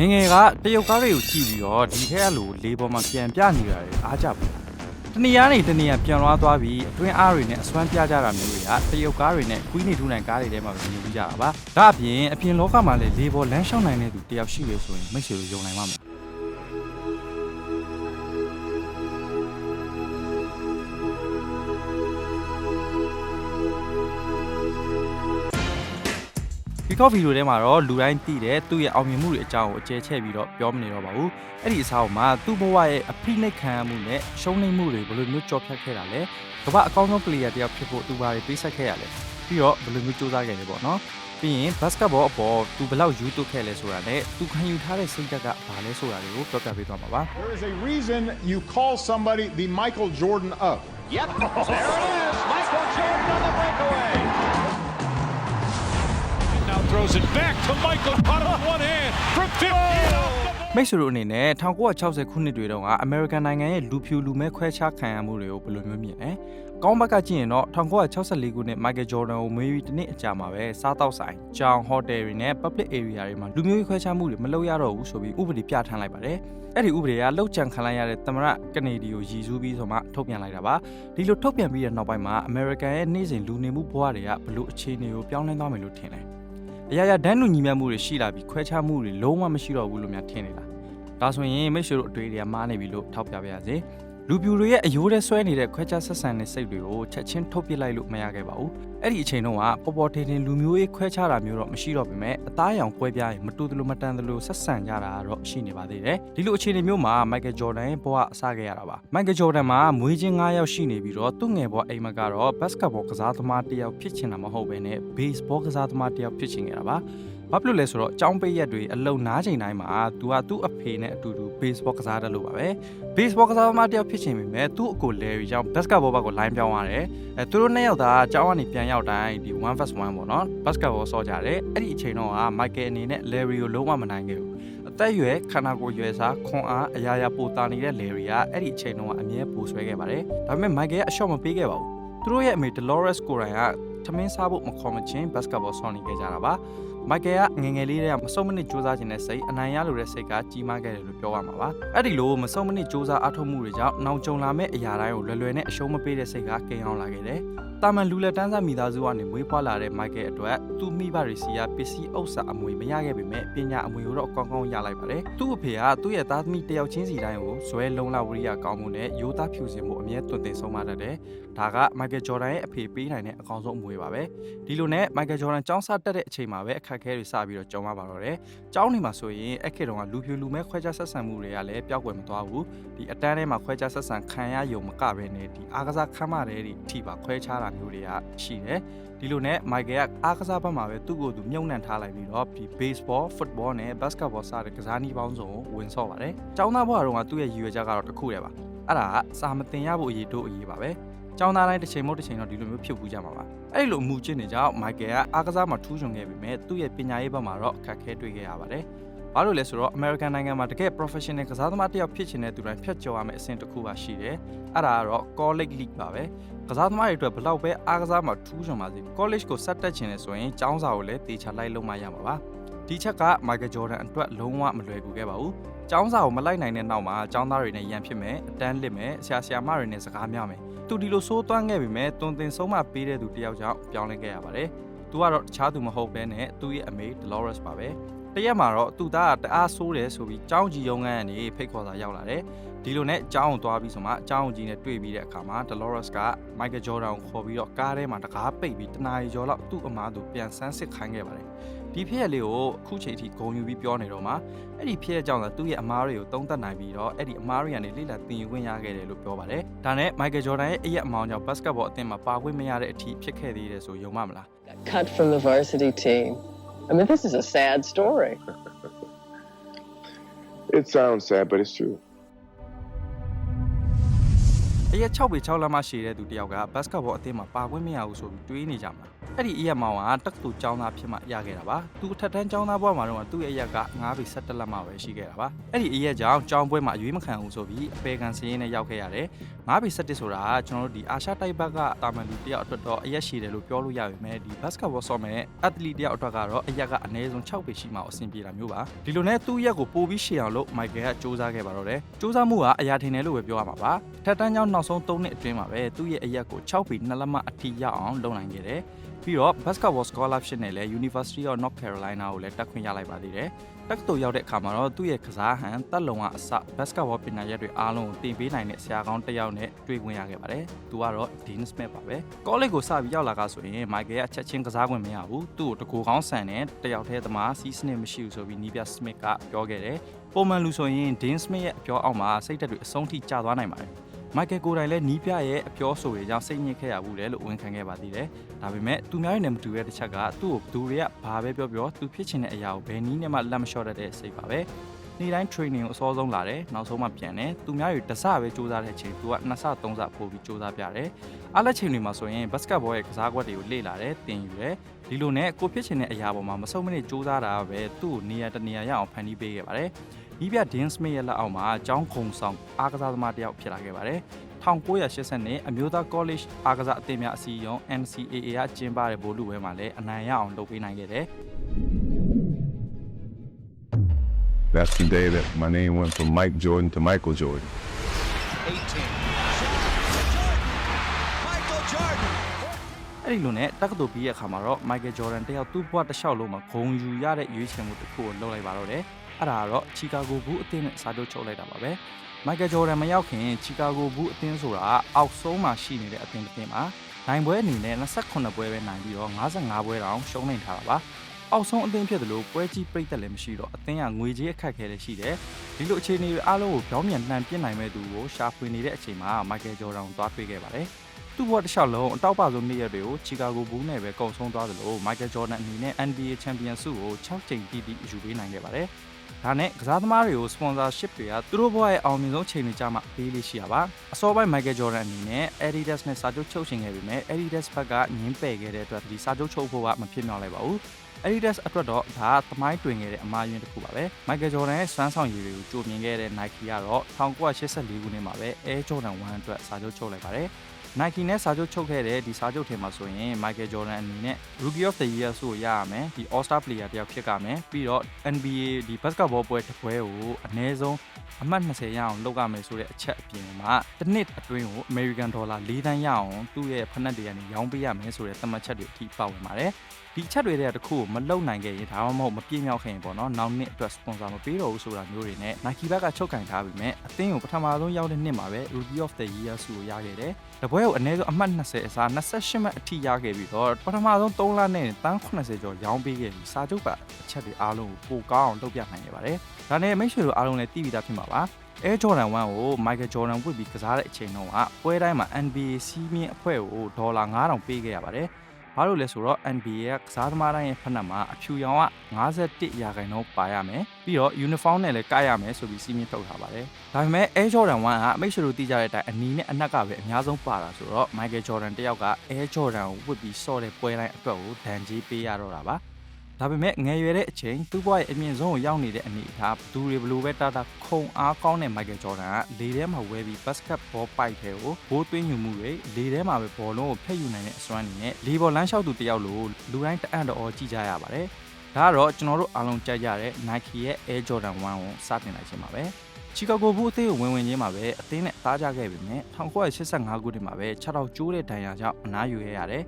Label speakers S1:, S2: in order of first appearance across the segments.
S1: ငယ်ငယ်ကတရုတ်ကားတွေကိုကြည့်ပြီးတော့ဒီထက်ကလိုလေးပေါ်မှာပြန်ပြနေတာတွေအားကြဘူးတနေရာနေတနေရာပြန်လွားသွားပြီးအတွင်းအားတွေနဲ့အစွမ်းပြကြတာမျိုးတွေကတရုတ်ကားတွေနဲ့ကွီးနေထူနိုင်ကားတွေထဲမှာပဲမြင်ကြရတာပါဒါအပြင်အပြင်လောကမှာလည်းလေးပေါ်လမ်းလျှောက်နိုင်တဲ့သူတယောက်ရှိတယ်ဆိုရင်မိတ်ဆွေတို့ယုံနိုင်ပါမလား ဒီကော့ဗီဒီယိုထဲမှာတော့လူတိုင်းသိတယ်သူ့ရဲ့အောင်မြင်မှုတွေအကြောင်းကိုအကျယ်ချဲ့ပြီးတော့ပြောမနေတော့ပါဘူးအဲ့ဒီအစားမှာသူ့ဘဝရဲ့အဖိနှိတ်ခံရမှုနဲ့ရှုံးနိမ့်မှုတွေဘယ်လိုမျိုးကြော်ဖြတ်ခဲ့တာလဲကမ္ဘာအကောင်းဆုံး player တယောက်ဖြစ်ဖို့သူဘာတွေပေးဆက်ခဲ့ရလဲပြီးတော့ဘယ်လိုမျိုးစူးစမ်းခဲ့လဲပေါ့နော်ပြီးရင် basketball အပေါ်သူဘယ်လောက်ယူသွခဲ့လဲဆိုတာနဲ့သူခံယူထားတဲ့စိတ်ဓာတ်ကဘာလဲဆိုတာတွေကိုပြောပြပေးသွားမှာပါ
S2: There is a reason you call somebody the Michael Jordan of.
S3: Yep, there it is. Michael Jordan on the breakaway.
S4: Now throws it back to Michael. Caught it with one hand from 50 and off the
S1: မိတ်ဆွေတို့အနေနဲ့1960ခုနှစ်တွေတုန်းကအမေရိကန်နိုင်ငံရဲ့လူဖြူလူမဲခွဲခြားခံရမှုတွေကိုဘယ်လိုမျိုးမြင်လဲ။ကောင်းဘက်ကကြည့်ရင်တော့1964ခုနှစ်မိုက်ကယ်ဂျော်ဒန်ကိုမွေးပြီးတစ်နှစ်အကြာမှာပဲစားတောက်ဆိုင်၊ကြောင်ဟိုတယ်တွေနဲ့ public area တွေမှာလူမျိုးရေးခွဲခြားမှုတွေမလုပ်ရတော့ဘူးဆိုပြီးဥပဒေပြဋ္ဌာန်းလိုက်ပါတယ်။အဲ့ဒီဥပဒေကလှုပ်ကြံခံလိုက်ရတဲ့သမရကနေဒီကိုရည်စူးပြီးဆိုမှထုတ်ပြန်လိုက်တာပါ။ဒီလိုထုတ်ပြန်ပြီးတဲ့နောက်ပိုင်းမှာအမေရိကန်ရဲ့နေ့စဉ်လူနေမှုဘဝတွေကဘယ်လိုအခြေအနေကိုပြောင်းလဲသွားမယ်လို့ထင်လဲ။ အရာရာဒန်းလူညီမျှမှုတွေရှိလာပြီးခွဲခြားမှုတွေလုံးဝမရှိတော့ဘူးလို့များထင်နေတာ။ဒါဆိုရင်မိတ်ဆွေတို့အတွေ့အကြုံမားနေပြီလို့ထောက်ပြပါရစေ။ လူပြူတွေရဲ့အယိုးထဲဆွဲနေတဲ့ခွဲခြားဆက်ဆံတဲ့စိတ်တွေကိုချက်ချင်းထုတ်ပစ်လိုက်လို့မရခဲ့ပါဘူး။အဲ့ဒီအချိန်တုန်းကပေါ်ပေါ်ထင်ထင်လူမျိုးရေးခွဲခြားတာမျိုးတော့မရှိတော့ပေမဲ့အသားအရောင်ကွဲပြားရင်မတူသလိုမတန်သလိုဆက်ဆံကြတာတော့ရှိနေပါသေးတယ်။ဒီလိုအခြေအနေမျိုးမှာမိုက်ကယ်ဂျော်ဒန်ရဲ့ဘဝအစခဲ့ရတာပါ။မိုက်ကယ်ဂျော်ဒန်မှာမွေးချင်း9ယောက်ရှိနေပြီးတော့သူ့ငယ်ဘဝအိမ်မက်ကတော့ဘတ်စကတ်ဘောကစားသမားတစ်ယောက်ဖြစ်ချင်တာမဟုတ်ဘဲနဲ့ဘေးစ်ဘောကစားသမားတစ်ယောက်ဖြစ်ချင်ခဲ့တာပါ။ ဘာဖြစ်လို့လဲဆိုတော့အကြောင်းပေးရက်တွေအလုံနားချိန်တိုင်းမှာ तू ကသူ့အဖေနဲ့အတူတူ baseball ကစားတယ်လို့ပါပဲ baseball ကစားသမားတစ်ယောက်ဖြစ်ချင်ပေမဲ့သူ့အကိုလဲရီကြောင့် basketball ဘက်ကို line ပြောင်းသွားတယ်အဲသူတို့နှစ်ယောက်သားအကြောင်းကနေပြန်ရောက်တိုင်းဒီ1 vs 1ပေါ့နော် basketball ဆော့ကြတယ်အဲ့ဒီအချိန်တော့က Michael အနေနဲ့ Larry ကိုလုံးဝမနိုင်ခဲ့ဘူးအသက်အရွယ်ခန္ဓာကိုယ်ရွယ်စားခွန်အားအရာရာပိုတာနေတဲ့ Larry ကအဲ့ဒီအချိန်တော့ကအမြဲပိုဆွဲခဲ့ပါတယ်ဒါပေမဲ့ Michael ကအရှော့မပေးခဲ့ပါဘူးသူတို့ရဲ့အမေ Dolores ကိုယ်တိုင်ကထမင်းစားဖို့မခေါ်မချင်း basketball ဆော့နေခဲ့ကြတာပါမိုက်ကယ်ကငယ်ငယ်လေးတည်းကမစုံမနစ်စူးစမ်းခြင်းနဲ့စိတ်အနိုင်ရလိုတဲ့စိတ်ကကြီးမားခဲ့တယ်လို့ပြောရမှာပါအဲ့ဒီလိုမစုံမနစ်စူးစမ်းအထောက်မှုတွေကြောင့်နောက်ကျုံလာမဲ့အရာတိုင်းကိုလွယ်လွယ်နဲ့အရှုံးမပေးတဲ့စိတ်ကကိန်းအောင်လာခဲ့တယ်တာမန်လူလက်တန်းစားမိသားစုကနေမွေးဖွားလာတဲ့မိုက်ကယ်အတွက်သူ့မိဘတွေစီကပစ္စည်းဥစ္စာအမွေမရခဲ့ပေမဲ့ပညာအမွေကိုတော့ကောင်းကောင်းရလိုက်ပါတယ်သူ့အဖေကသူ့ရဲ့သားသမီးတယောက်ချင်းစီတိုင်းကိုဇွဲလုံးလာဝရိယကောင်းမှုနဲ့ရိုးသားဖြူစင်မှုအမြဲတွင်တင်ဆုံးမတတ်တယ်ဒါကမိုက်ကယ်ဂျော်ဒန်ရဲ့အဖေပေးနိုင်တဲ့အကောင်းဆုံးအမွေပါပဲဒီလိုနဲ့မိုက်ကယ်ဂျော်ဒန်ចောင်းစားတက်တဲ့အချိန်မှာပဲအခက်အခဲတွေစပြီးတော့ကြုံရပါတော့တယ်။ကျောင်းနေမှာဆိုရင်အဲ့ခေတ်တုန်းကလူဖြူလူမဲခွဲခြားဆက်ဆံမှုတွေကလည်းပျောက်ကွယ်မသွားဘူး။ဒီအတန်းထဲမှာခွဲခြားဆက်ဆံခံရယုံမကပဲနဲ့ဒီအားကစားခမ်းမတွေအထိပါခွဲခြားတာမျိုးတွေကရှိတယ်။ဒီလိုနဲ့မိုက်ကယ်ကအားကစားဘက်မှာပဲသူ့ကိုယ်သူမြုံနှံထားလိုက်ပြီးတော့ဒီ baseball, football နဲ့ basketball စတဲ့ကစားနည်းပေါင်းစုံကိုဝင်ဆော့ပါတယ်။ကျောင်းသားဘဝတုန်းကသူ့ရဲ့ရည်ရွယ်ချက်ကတော့တစ်ခုတည်းပါ။အဲ့ဒါကစာမတင်ရဖို့အရေးတို့အရေးပါပဲ။ကျောင်းသားတိုင်းတစ်ချိန်မဟုတ်တစ်ချိန်တော့ဒီလိုမျိုးဖြစ်ပူးကြမှာပါ အဲ့လိုအမှုကျင့်နေကြောင်းမိုက်ကယ်ကအားကစားမှာထူးချွန်ခဲ့ပေမဲ့သူ့ရဲ့ပညာရေးဘက်မှာတော့အခက်အခဲတွေ့ခဲ့ရပါတယ်ဘာလို့လဲဆိုတော့ American နိုင်ငံမှာတကယ် professional ကစားသမားတစ်ယောက်ဖြစ်ချင်တဲ့သူတိုင်းဖြတ်ကျော်ရမယ့်အဆင့်တစ်ခုပါရှိတယ်အဲ့ဒါကတော့ college league ပါပဲကစားသမားတွေအတွက်ဘယ်လောက်ပဲအားကစားမှာထူးချွန်ပါစေ college ကိုဆက်တက်ချင်တယ်ဆိုရင်ကျောင်းစာကိုလည်းတေချာလိုက်လုံးမရမှာပါဒီချက်က Michael Jordan အတွက်လုံးဝမလွယ်ကူခဲ့ပါဘူး။ကျောင်းစာကိုမလိုက်နိုင်တဲ့နောက်မှာကျောင်းသားတွေနဲ့ရန်ဖြစ်မယ်အတန်းလစ်မယ်ဆရာဆရာမတွေနဲ့စကားများမယ်။ သူဒီလိုဆိုးသွမ်းခဲ့ပေမဲ့တွင်တင်ဆုံးမပေးတဲ့သူတယောက်ကြောင့်ပြောင်းလဲခဲ့ရပါတယ်။ तू ကတော့တခြားသူမဟုတ်ဘဲနဲ့သူ့ရဲ့အမေ Dolores ပါပဲ။တရက်မှာတော့သူ့သားကတအားဆိုးတယ်ဆိုပြီးကျောင်းကြီးရုံးခန်းကနေဖိတ်ခေါ်စာရောက်လာတယ်။ဒီလိုနဲ့ကျောင်းကိုသွားပြီးဆိုမှကျောင်းကြီးနဲ့တွေ့ပြီးတဲ့အခါမှာ Dolores က Michael Jordan ကိုခေါ်ပြီးတော့ကားထဲမှာတကားပိတ်ပြီးတနာရီကျော်လောက်သူ့အမားသူပြန်ဆန်းစစ်ခိုင်းခဲ့ပါတယ်။ ဒီဖြစ်ရလေးကိုအခုချိန်ထိဂုံယူပြီးပြောနေတော့မှအဲ့ဒီဖြစ်ရကြောင့်သာသူ့ရဲ့အမားတွေကိုတုံးသက်နိုင်ပြီးတော့အဲ့ဒီအမားတွေကနေလိလာသင်ယူခွင့်ရခဲ့တယ်လို့ပြောပါတယ်။ဒါနဲ့ Michael Jordan ရဲ့အရက်အမောင်းကြောင့် basketball အသင်းမှာပါခွင့်မရတဲ့အထိဖြစ်ခဲ့သေးတယ်ဆိုယုံမှမလား
S5: cut from the varsity team. I mean, this is a sad story.
S6: It sounds sad, but it's true.
S1: အရက်6ပေ6လမ်းမှရှည်တဲ့သူတယောက်က basketball အသင်းမှာပါခွင့်မရဘူးဆိုပြီးတွေးနေကြမှာအဲ့ဒီအရက်မောင်ကတက္ကသိုလ်ကျောင်းသားဖြစ်မှရခဲ့တာပါသူအထက်တန်းကျောင်းသားဘဝမှာတော့သူ့ရဲ့အရက်က9ပေ17လက်မှပဲရှိခဲ့တာပါအဲ့ဒီအရက်ကြောင့်ကျောင်းပွဲမှာအရွေးမခံဘူးဆိုပြီးအပေကန်စင်းနဲ့ရောက်ခဲ့ရတယ်9ပေ17ဆိုတာကကျွန်တော်တို့ဒီအာရှတိုက်ဘက်ကတာမန်လူတယောက်အတွက်တော့အရက်ရှိတယ်လို့ပြောလို့ရပါမယ်ဒီဘတ်စကတ်ဘောဆော့မဲ့အက်သလီတယောက်အတွက်ကတော့အရက်ကအနည်းဆုံး6ပေရှိမှအဆင်ပြေတာမျိုးပါဒီလိုနဲ့သူ့ရက်ကိုပိုပြီးရှေ့အောင်လို့မိုက်ကယ်ကစူးစမ်းခဲ့ပါတော့တယ်စူးစမ်းမှုကအရာထင်တယ်လို့ပဲပြောရမှာပါထက်တန်းကျောင်းနောက်ဆုံး3နှစ်အတွင်းမှာပဲသူ့ရဲ့အရက်ကို6ပေ2လက်မှအထိရအောင်လုပ်နိုင်ခဲ့တယ် ပြီးတော့ basketball scholarship နဲ့လည်း University of North Carolina ကိုလည်းတက်ခွင့်ရလိုက်ပါသေးတယ်။တက္ကသိုလ်ရောက်တဲ့အခါမှာတော့သူ့ရဲ့ကစားဟန်တက်လုံကအစ basketball ပညာရပ်တွေအားလုံးကိုသင်ပေးနိုင်တဲ့ဆရာကောင်းတစ်ယောက်နဲ့တွေ့ခွင့်ရခဲ့ပါတယ်။သူကတော့ Dean Smith ပါပဲ။ college ကိုစပြီးရောက်လာကဆိုရင် Michael ကအချက်ချင်းကစားခွင့်မရဘူး။သူ့ကိုတကူကောင်းဆန်တဲ့တယောက်တည်းသမားစီးစနစ်မရှိဘူးဆိုပြီးနီးပြ Smith ကပြောခဲ့တယ်။ပုံမှန်လူဆိုရင် Dean Smith ရဲ့အပြောအောက်မှာစိတ်သက်တွေအဆုံးထိကျသွားနိုင်ပါတယ်။ မိုက်ကယ်ကိုယ်တိုင်လည်းနီးပြရဲ့အပြောဆိုတွေကြောင့်စိတ်ညစ်ခဲ့ရဘူးလေလို့ဝန်ခံခဲ့ပါသေးတယ်။ဒါပေမဲ့သူများရဲ့နဲ့မတူတဲ့တစ်ချက်ကသူ့ကိုဘသူတွေကဘာပဲပြောပြောသူဖြစ်ချင်တဲ့အရာကိုဘယ်နည်းနဲ့မှလက်မလျှော့တတ်တဲ့စိတ်ပါပဲ။နေ့တိုင်း training ကိုအစောဆုံးလာတယ်နောက်ဆုံးမှပြန်တယ်။သူများတွေတစပဲစူးစမ်းတဲ့အချိန်သူကနှစ်ဆသုံးဆပို့ပြီးစူးစမ်းပြတယ်။အားလက်ချိန်တွေမှာဆိုရင်ဘတ်စကတ်ဘောရဲ့ကစားကွက်တွေကိုလေ့လာတယ်သင်ယူတယ်။ဒီလိုနဲ့ကိုဖြစ်ချင်တဲ့အရာပေါ်မှာမဆုံးမနစ်စူးစမ်းတာပဲသူ့ကိုနေရာတနေရာရအောင်ဖန်တီးပေးခဲ့ပါတယ်။ ဒီပြ Dean Smith ရဲ့လက်အောက်မှာအကြောင်းခုံဆောင်အားကစားသမားတစ်ယောက်ဖြစ်လာခဲ့ပါတယ်။1980နဲ့အမျိုးသား college အားကစားအသင်းများအစည်းအရုံး NCAA ကကျင်းပတဲ့ဗိုလ်လူပွဲမှာလည်းအနိုင်ရအောင်လုပ်ပေးနိုင်ခဲ့တယ်
S6: That's the day that my name went from Mike Jordan to Michael Jordan.
S1: ။အဲ့ဒီလိုနဲ့တက္ကသိုလ်ပြီးရဲ့အခါမှာတော့ Michael Jordan တယောက်သူ့ဘဝတစ်လျှောက်လုံးမှာဂုဏ်ယူရတဲ့ရွေးချယ်မှုတစ်ခုကိုလုပ်လိုက်ပါတော့တယ်။ အဲ့ဒါကတော့ Chicago Bulls အသင်းနဲ့စာချုပ်ချုပ်လိုက်တာပါပဲ။ Michael Jordan မရောက်ခင် Chicago Bulls အသင်းဆိုတာအောက်ဆုံးမှာရှိနေတဲ့အသင်းတစ်သင်းပါ။နိုင်ပွဲအနေနဲ့28ပွဲပဲနိုင်ပြီးတော့55ပွဲတောင်ရှုံးနေထားတာပါ။အောက်ဆုံးအသင်းဖြစ်တယ်လို့ပွဲကြီးပြိတ်သက်လည်းမရှိတော့အသင်းကငွေကြေးအခက်အခဲလည်းရှိတယ်ဒီလိုအခြေအနေတွေအားလုံးကိုပြောင်းပြန်နှံပြစ်နိုင်မဲ့သူကိုရှာဖွေနေတဲ့အချိန်မှာမိုက်ကယ်ဂျော်ဒန်ကိုသွားတွေ့ခဲ့ပါတယ်သူ့ဘဝတစ်လျှောက်လုံးအတောက်ပဆုံးနေ့ရက်တွေကိုချီကာဂိုဘူးနဲ့ပဲကုန်ဆုံးသွားသလိုမိုက်ကယ်ဂျော်ဒန်အနေနဲ့ NBA ချန်ပီယံဆုကို6ချိန်တိတိယူပေးနိုင်ခဲ့ပါတယ် ဒါနဲ့ကစားသမားတွေကို sponsorship တွေကသူတို့ဘဝရဲ့အောင်မြင်ဆုံးချိန်တွေကြမှာပေးလေးရှိရပါအစောပိုင်း Michael Jordan အနေနဲ့ Adidas နဲ့စာချုပ်ချုပ်ရှင်ခဲ့ပေမဲ့ Adidas ဘက်ကညင်းပယ်ခဲ့တဲ့အတွက်ဒီစာချုပ်ချုပ်ဖို့ကမဖြစ်မြောက်လိုက်ပါဘူး Adidas အတွက်တော့ဒါသမိုင်းတွင်ခဲ့တဲ့အမှားယွင်းတစ်ခုပါပဲ Michael Jordan ရဲ့စွမ်းဆောင်ရည်တွေကိုကြိုမြင်ခဲ့တဲ့ Nike ကတော့1984ခုနှစ်မှာပဲ Air Jordan 1အတွက်စာချုပ်ချုပ်လိုက်ပါတယ် Nike နဲ့စာချုပ်ချုပ်ခဲ့တဲ့ဒီစာချုပ်ထဲမှာဆိုရင် Michael Jordan အနေနဲ့ Rookie of the Year ဆုကိုရရမယ်ဒီ All Star Player တယောက်ဖြစ်ကြမယ်ပြီးတော့ NBA ဒီ basketball ပွဲတစ်ပွဲကိုအနည်းဆုံးအမှတ်20ရအောင်လုပ်ရမယ်ဆိုတဲ့အချက်အပြင်မှာတစ်နှစ်အတွင်းကို American Dollar 4တန်းရအောင်သူ့ရဲ့ဖက်နက်တွေကနေရောင်းပေးရမယ်ဆိုတဲ့သတ်မှတ်ချက်တွေအထိပါဝင်ပါတယ်ဒီချက်တွေတဲ့တခုကိုမလုံနိုင်ခဲ့ရင်ဒါမှမဟုတ်မပြည့်မြောက်ခဲ့ရင်ပေါ့နော်နောက်နှစ်အတွက် sponsor မပေးတော့ဘူးဆိုတာမျိုးတွေနဲ့ Nike ဘက်ကချုပ်ကင်ထားပြီးမြဲအသင်းကိုပထမဆုံးရောက်တဲ့နှစ်မှာပဲ Rookie of the Year ဆုကိုရခဲ့တယ်။တပွဲကိုအနည်းဆုံးအမှတ်20အစား28မှတ်အထိရခဲ့ပြီးတော့ပထမဆုံး3လနဲ့တန်း80ကျော်ရောင်းပေးခဲ့ပြီးစာချုပ်ပါအချက်တွေအားလုံးကိုပိုကောင်းအောင်လုပ်ပြနိုင်ခဲ့ပါတယ်။ဒါနဲ့မိတ်ဆွေတို့အားလုံးလည်းသိပြီးသားဖြစ်မှာပါ။ Air Jordan 1ကို Michael Jordan ဝတ်ပြီးကစားတဲ့အချိန်တုန်းကပွဲတိုင်းမှာ NBA စီးမြင့်အဖွဲ့ကိုဒေါ်လာ9000ပေးခဲ့ရပါတယ်။ ဘာလို့လဲဆိုတော့ NBA ကကစားသမားတိုင်းရဲ့ဖက်နှက်မှာအဖြူရောင်က51ရာခိုင်နှုန်းပါရမယ်ပြီးတော့ uniform နဲ့လည်းကရမယ်ဆိုပြီးစီးမြင့်ထုတ်ထားပါတယ်ဒါပေမဲ့ Air Jordan 1ကမိတ်ဆွေတို့သိကြတဲ့အတိုင်းအနီးနဲ့အနက်ကပဲအများဆုံးပါတာဆိုတော့ Michael Jordan တယောက်က Air Jordan ကိုဝတ်ပြီးစော့တဲ့ပွဲတိုင်းအတွက်ကိုဒဏ်ကြေးပေးရတော့တာပါ ဒါပေမဲ့ငယ်ရွယ်တဲ့အချိန်သူ့ဘဝရဲ့အမြင့်ဆုံးကိုရောက်နေတဲ့အနေအထားဘသူတွေဘလို့ပဲတာတာခုံအားကောင်းတဲ့ Michael Jordan ကလေထဲမှာဝဲပြီး basketball ပိုက်ထဲကိုဘိုးသွင်းယူမှုတွေလေထဲမှာပဲဘောလုံးကိုဖျက်ယူနိုင်တဲ့အစွမ်းအနေနဲ့လေဘော်လမ်းလျှောက်သူတယောက်လိုလူတိုင်းတအံ့တော်ကြည့်ကြရပါတယ်ဒါကတော့ကျွန်တော်တို့အားလုံးကြိုက်ကြတဲ့ Nike ရဲ့ Air Jordan 1ကိုစတင်လိုက်ခြင်းပါပဲချီကာဂိုဘူးအသင်းကိုဝင်ဝင်ချင်းမှာပဲအသင်းနဲ့တားကြခဲ့ပေမဲ့1985ခုနှစ်မှာပဲ6တောက်ကျိုးတဲ့ဒဏ်ရာကြောင့်အနားယူခဲ့ရတယ်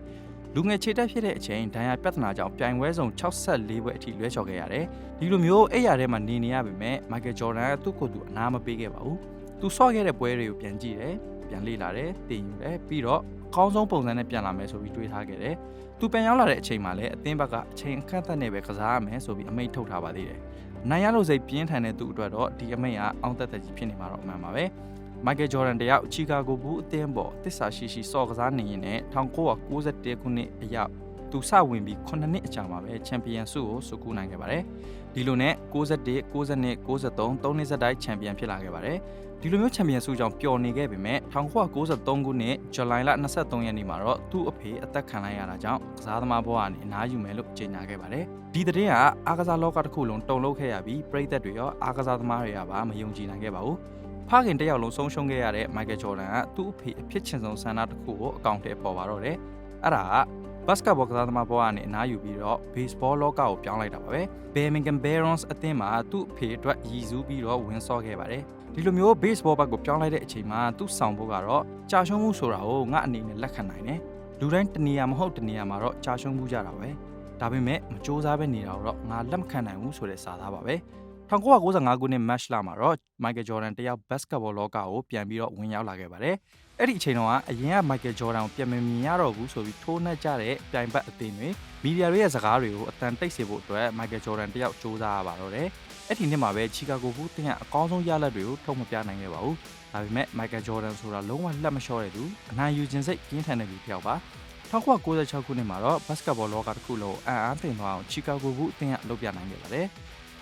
S1: လူငယ်ခြေတက်ဖြစ်တဲ့အချိန်ဒဏ်ရာပြဿနာကြောင့်ပြိုင်ပွဲစုံ64ပွဲအထိလွဲချော်ခဲ့ရတယ်။ဒီလိုမျိုးအဲ့ရထဲမှာနေနေရပေမဲ့မိုက်ကယ်ဂျော်ဒန်ကသူ့ကိုယ်သူအနာမပေးခဲ့ပါဘူး။သူဆော့ခဲ့တဲ့ပွဲတွေကိုပြန်ကြည့်တယ်၊ပြန်လေ့လာတယ်၊တင်ယူတယ်ပြီးတော့အကောင်းဆုံးပုံစံနဲ့ပြန်လာမယ်ဆိုပြီးတွေးထားခဲ့တယ်။သူပြန်ရောက်လာတဲ့အချိန်မှာလည်းအသင်းဘက်ကအချိန်အခက်အခဲနဲ့ပဲကစားရမယ်ဆိုပြီးအမိန့်ထုတ်ထားပါသေးတယ်။နိုင်ရလို့စိတ်ပြင်းထန်တဲ့သူအတွက်တော့ဒီအမိန့်ကအောင်းသက်သက်ကြီးဖြစ်နေမှာတော့အမှန်ပါပဲ။ မိုက်ကယ်ဂျော်ဒန်တယောက်ချီကာဂိုဘူးအသင်းပေါ်တစ္ဆာရှိရှိစော့ကစားနေရင်နဲ့1991ခုနှစ်အရောက်သူစဝင်ပြီး9နှစ်အကြာမှာပဲချန်ပီယံဆုကိုစုကူနိုင်ခဲ့ပါတယ်ဒီလိုနဲ့61 62 63 3နှစ်ဆက်တိုက်ချန်ပီယံဖြစ်လာခဲ့ပါတယ်ဒီလိုမျိုးချန်ပီယံဆုကြောင့်ပျော်နေခဲ့ပေမဲ့1993ခုနှစ်ဇူလိုင်လ23ရက်နေ့မှာတော့သူ့အဖေအသက်ခံလိုက်ရတာကြောင့်ကစားသမားဘဝကနေအနားယူမယ်လို့ကြေညာခဲ့ပါတယ်ဒီသတင်းကအားကစားလောကတစ်ခုလုံးတုန်လှုပ်ခဲ့ရပြီးပရိသတ်တွေရောအားကစားသမားတွေကပါမယုံကြည်နိုင်ခဲ့ပါဘူး ဖခင်တစ်ယောက်လုံးဆုံးရှုံးခဲ့ရတဲ့မိုက်ကယ်ဂျော်ဒန်ကသူ့အဖေအဖြစ်ချင်ဆုံးဆန္ဒတစ်ခုကိုအကောင့်ထဲပေါ်ပါတော့တယ်အဲ့ဒါကဘတ်စကတ်ဘောကစားသမားဘဝကနေအနားယူပြီးတော့ baseball လောကကိုပြောင်းလိုက်တာပါပဲ Birmingham Barons အသင်းမှာသူ့အဖေအတွက်ရည်စူးပြီးတော့ဝင်ဆော့ခဲ့ပါတယ်ဒီလိုမျိုး baseball ဘက်ကိုပြောင်းလိုက်တဲ့အချိန်မှာသူ့ဆောင်ဖို့ကတော့ကြာရှုံးမှုဆိုတာကိုငါအနေနဲ့လက်ခံနိုင်တယ်လူတိုင်းတနေရာမဟုတ်တနေရာမှာတော့ကြာရှုံးမှုကြတာပဲဒါပေမဲ့မစူးစမ်းပဲနေတာတော့ငါလက်မခံနိုင်ဘူးဆိုတဲ့စာသားပါပဲ 1995ခုနှစ် match လာမှာတော့ Michael Jordan တယောက် basketball လောကကိုပြန်ပြီးတော့ဝင်ရောက်လာခဲ့ပါတယ်အဲ့ဒီအချိန်တုန်းကအရင်က Michael Jordan ကိုပြန်မမြင်ရတော့ဘူးဆိုပြီးထိုးနှက်ကြတဲ့ပြိုင်ဘက်အသင်းတွေမီဒီယာတွေရဲ့စကားတွေကိုအတန်တိတ်စေဖို့အတွက် Michael Jordan တယောက်စူးစမ်းရပါတော့တယ်အဲ့ဒီနှစ်မှာပဲ Chicago Bulls တင်ကအကောင်းဆုံးရလဒ်တွေကိုထုတ်မပြနိုင်ခဲ့ပါဘူးဒါပေမဲ့ Michael Jordan ဆိုတာလုံးဝလက်မလျှော့တဲ့သူအနိုင်ယူခြင်းစိတ်ပြင်းထန်တဲ့လူတစ်ယောက်ပါ1996ခုနှစ်မှာတော့ basketball လောကတစ်ခုလုံးအံ့အားသင့်သွားအောင် Chicago Bulls အသင်းကလုပ်ပြနိုင်ခဲ့ပါတယ်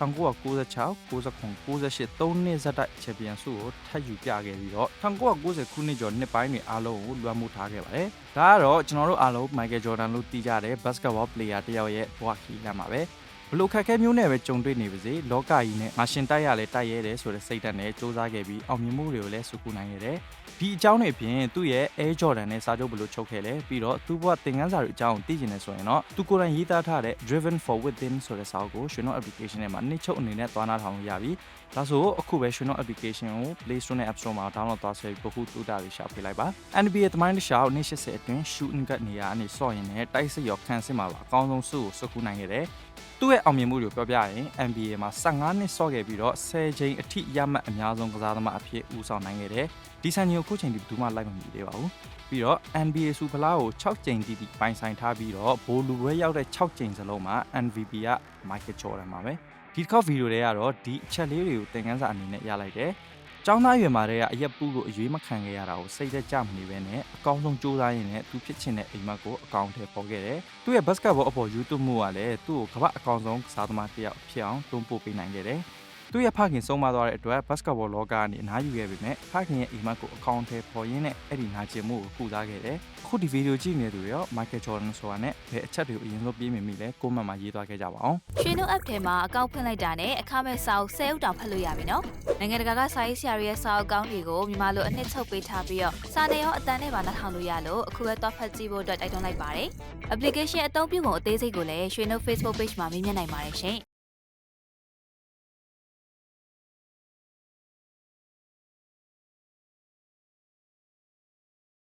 S1: 1996 99 98 3နှစ်ဇက်တိုက်ချန်ပီယံဆုကိုထပ်ယူပြခဲ့ပြီးတော့1990ခုနှစ်ကျော်နှစ်ပိုင်းတွေအားလုံးကိုလွှမ်းမိုးထားခဲ့ပါတယ်။ဒါကတော့ကျွန်တော်တို့အားလုံး Michael Jordan လို့သိကြတဲ့ basketball player တစ်ယောက်ရဲ့ဘဝခီးလမ်းပါပဲ။ ဘလို့ခက်ခဲမျိုးနဲ့ပဲကြုံတွေ့နေပါစေလောကကြီးနဲ့ငါရှင်တိုက်ရလဲတိုက်ရဲတယ်ဆိုတဲ့စိတ်ဓာတ်နဲ့စူးစမ်းခဲ့ပြီးအောင်မြင်မှုတွေကိုလည်းစုကူနိုင်ခဲ့တယ်။ဒီအကြောင်းတွေအပြင်သူ့ရဲ့ Air Jordan နဲ့စာချုပ်ဘလို့ချုပ်ခဲ့လဲပြီးတော့သူ့ဘဝသင်ခန်းစာတွေအကြောင်းသိချင်နေဆိုရင်တော့သူကိုယ်တိုင်ရေးသားထားတဲ့ Driven for Within ဆိုတဲ့စာအုပ်ကို Shino application ထဲမှာနှစ်ချုပ်အနေနဲ့သွားနာထောင်လို့ရပြီ။ဒါဆိုအခုပဲ Shino application ကို Play Store နဲ့ App Store မှာ download သွားဆွဲပြီးပုခုတူတာတွေရှာပေးလိုက်ပါ။ NBA သမိုင်းတစ်လျှောက်နေ့80အတွင်း shoot and gut နေရာအနေဆော့ရင်လည်းတိုက်စစ်ရောခန်းစစ်မှာပါအကောင်းဆုံးစုကိုစုကူနိုင်ခဲ့တယ်။ သူ့ရဲ့အောင်မြင်မှုတွေကိုပြောပြရင် NBA မှာ15နှစ်ဆော့ခဲ့ပြီးတော့10ချိန်အထိရမှတ်အများဆုံးကစားသမားအဖြစ်ဦးဆောင်နိုင်ခဲ့တယ်။ဒီဆန်ကြီးကိုအခုချိန်ထိဘယ်သူမှလိုက်မမီသေးပါဘူး။ပြီးတော့ NBA စူဖလားကို6ချိန်တီးတီးပိုင်ဆိုင်ထားပြီးတော့ဘိုလူပွဲရောက်တဲ့6ချိန်စလုံးမှာ MVP က Michael Jordan ပါပဲ။ဒီတစ်ခေါက်ဗီဒီယိုတွေကတော့ဒီအချက်လေးတွေကိုသင်ခန်းစာအနေနဲ့ရလိုက်တယ်။ ကျောင်းသားရွယ်မှာတည်းကအရက်ပူးကိုအရွေးမခံခဲ့ရတာကိုစိတ်သက်ကြမနေပဲနဲ့အကောင်းဆုံးစူးစမ်းရင်းနဲ့သူဖြစ်ချင်တဲ့အိမ်မက်ကိုအကောင့်ထဲပေါ်ခဲ့တယ်။သူ့ရဲ့ basketball အပေါ် YouTube မှုကလည်းသူ့ကိုကမ္ဘာအကောင်းဆုံးကစားသမားတစ်ယောက်ဖြစ်အောင်တွန်းပို့ပေးနိုင်ခဲ့တယ်။ သူ့ရဲ့ဖခင်ဆုံးမသွားတဲ့အတွက် basketball လောကကနေအနားယူခဲ့ပေမဲ့ဖခင်ရဲ့အိမ်မက်ကိုအကောင့်ထဲပေါ်ရင်းနဲ့အဲ့ဒီနာကျင်မှုကိုကုစားခဲ့တယ်။အခုဒီဗီဒီယိုကြည့်နေသူတွေရော Michael Jordan ဆိုတာနဲ့ဘယ်အချက်တွေကိုအရင်ဆုံးပြေးမိမိလဲကိုမန့်မှာရေးသွားခဲ့ကြပါအောင်။
S7: ရွှေနှုတ် app ထဲမှာအကောင့်ဖွင့်လိုက်တာနဲ့အခမဲ့စာအုပ်10အုပ်တောင်ဖတ်လို့ရပြီနော်။နိုင်ငံတကာကစာရေးဆရာတွေရဲ့စာအုပ်ကောင်းတွေကိုမြန်မာလိုအနှစ်ချုပ်ပေးထားပြီးတော့စာနယ်ရောအတန်နဲ့ပါနှာထောင်လို့ရလို့အခုပဲတော့ဖတ်ကြည့်ဖို့အတွက်တိုက်တွန်းလိုက်ပါတယ်။ application အသုံးပြုပုံအသေးစိတ်ကိုလည်းရွှေနှုတ် Facebook page မှာမြင်မြင်နိုင်ပါတယ်ရှင်။